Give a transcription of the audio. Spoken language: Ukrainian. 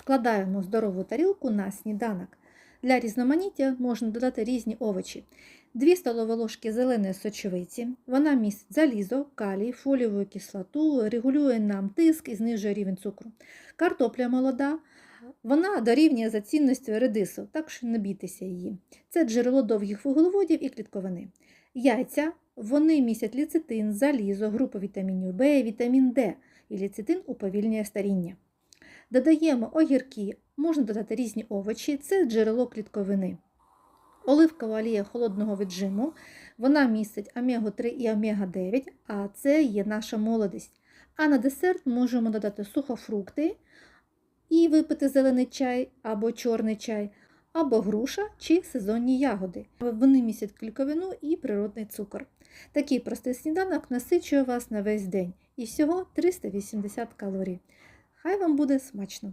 Складаємо здорову тарілку на сніданок. Для різноманіття можна додати різні овочі. 2 столові ложки зеленої сочевиці. Вона містить залізо, калій, фолієву кислоту, регулює нам тиск і знижує рівень цукру. Картопля молода. Вона дорівнює за цінністю редису, так що не бійтеся її. Це джерело довгих вуглеводів і клітковини. Яйця вони містять ліцитин, залізо, групу вітамінів В, вітамін Д, і ліцитин уповільнює старіння. Додаємо огірки, можна додати різні овочі, це джерело клітковини. Оливкова олія холодного віджиму, вона містить омегу-3 і омега-9, а це є наша молодість. А на десерт можемо додати сухофрукти і випити зелений чай або чорний чай, або груша чи сезонні ягоди. Вони містять клітковину і природний цукор. Такий простий сніданок насичує вас на весь день і всього 380 калорій. Хай вам буде смачно!